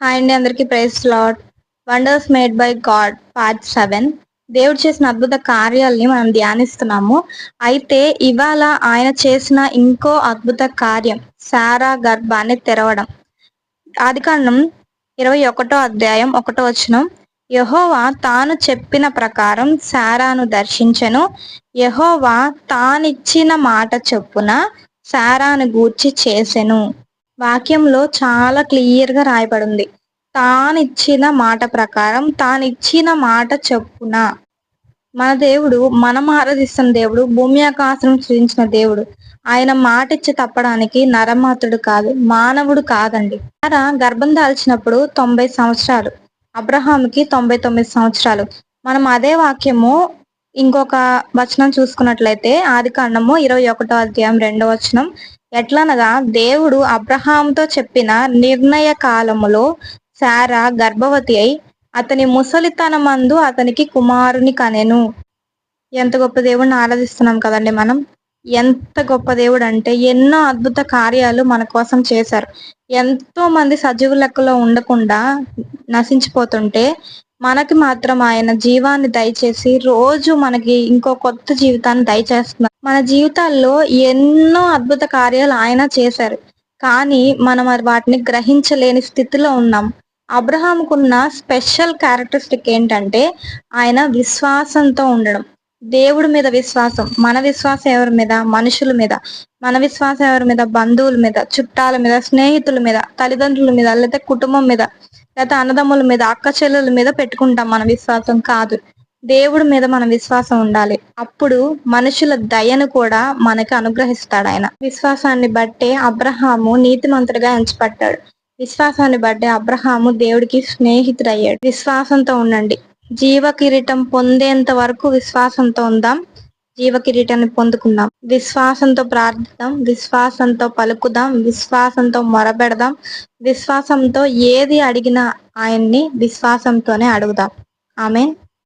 Hi అండి అందరికి price slot wonders made by god part seven దేవుడు చేసిన అద్భుత కార్యాలని మనం ధ్యానిస్తున్నాము. అయితే ఇవాళ ఆయన చేసిన ఇంకో అద్భుత కార్యం సారా గర్భాన్ని తెరవడం. ఆది కాండం ఇరవై ఒకటో అధ్యాయం ఒకటో వచనం. యహోవా తాను చెప్పిన ప్రకారం సారాను దర్శించను. యహోవా తానిచ్చిన మాట చొప్పున సారాను గూర్చి చేసెను. వాక్యంలో చాలా క్లియర్గా రాయబడింది. తానిచ్చిన మాట ప్రకారం తానిచ్చిన మాట చెప్పున. మన దేవుడు మనం ఆరాధిస్తున్న దేవుడు భూమి ఆకాశం సృజించిన దేవుడు. ఆయన మాట ఇచ్చి తప్పడానికి నరమాతుడు కాదు మానవుడు కాదండి. గర్భం దాల్చినప్పుడు తొంభై సంవత్సరాలు అబ్రహాంకి తొంభై తొమ్మిది సంవత్సరాలు. మనం అదే వాక్యము ఇంకొక వచనం చూసుకున్నట్లయితే ఆది కాండము ఇరవై ఒకటో అధ్యాయం రెండో వచనం. ఎట్లనగా దేవుడు అబ్రహాంతో చెప్పిన నిర్ణయ కాలములో శారా గర్భవతి అయి అతని ముసలితనమందు అతనికి కుమారుని కనెను. ఎంత గొప్ప దేవుడిని ఆరాధిస్తున్నాం కదండి మనం. ఎంత గొప్ప దేవుడు అంటే ఎన్నో అద్భుత కార్యాలు మన కోసం చేశారు. ఎంతో మంది సజీవు లెక్కలో ఉండకుండా నశించిపోతుంటే మనకి మాత్రం ఆయన జీవాన్ని దయచేసి రోజు మనకి ఇంకో కొత్త జీవితాన్ని దయచేస్తున్నారు. మన జీవితాల్లో ఎన్నో అద్భుత కార్యాలు ఆయన చేశారు. కానీ మనం వాటిని గ్రహించలేని స్థితిలో ఉన్నాం. అబ్రహాంకున్న స్పెషల్ క్యారెక్టరిస్టిక్ ఏంటంటే ఆయన విశ్వాసంతో ఉండడం. దేవుడి మీద విశ్వాసం మన విశ్వాసం ఎవరి మీద? మనుషుల మీద. మన విశ్వాసం ఎవరి మీద? బంధువుల మీద చుట్టాల మీద స్నేహితుల మీద తల్లిదండ్రుల మీద లేదా కుటుంబం మీద. లేకపోతే అన్నదమ్ముల మీద అక్క చెల్లెల మీద పెట్టుకుంటాం మన విశ్వాసం కాదు. దేవుడి మీద మన విశ్వాసం ఉండాలి. అప్పుడు మనుషుల దయను కూడా మనకి అనుగ్రహిస్తాడు ఆయన. విశ్వాసాన్ని బట్టే అబ్రహాము నీతిమంతుడిగా ఎంచబడ్డాడు. విశ్వాసాన్ని బట్టే అబ్రహాము దేవుడికి స్నేహితుడయ్యాడు. విశ్వాసంతో ఉండండి. జీవ కిరీటం పొందేంత వరకు విశ్వాసంతో ఉందాం. జీవ కిరీటాన్ని పొందుకుందాం. విశ్వాసంతో ప్రార్థిద్దాం. విశ్వాసంతో పలుకుదాం. విశ్వాసంతో మొరబెడదాం విశ్వాసంతో ఏది అడిగినా ఆయన్ని విశ్వాసంతోనే అడుగుదాం. ఆమె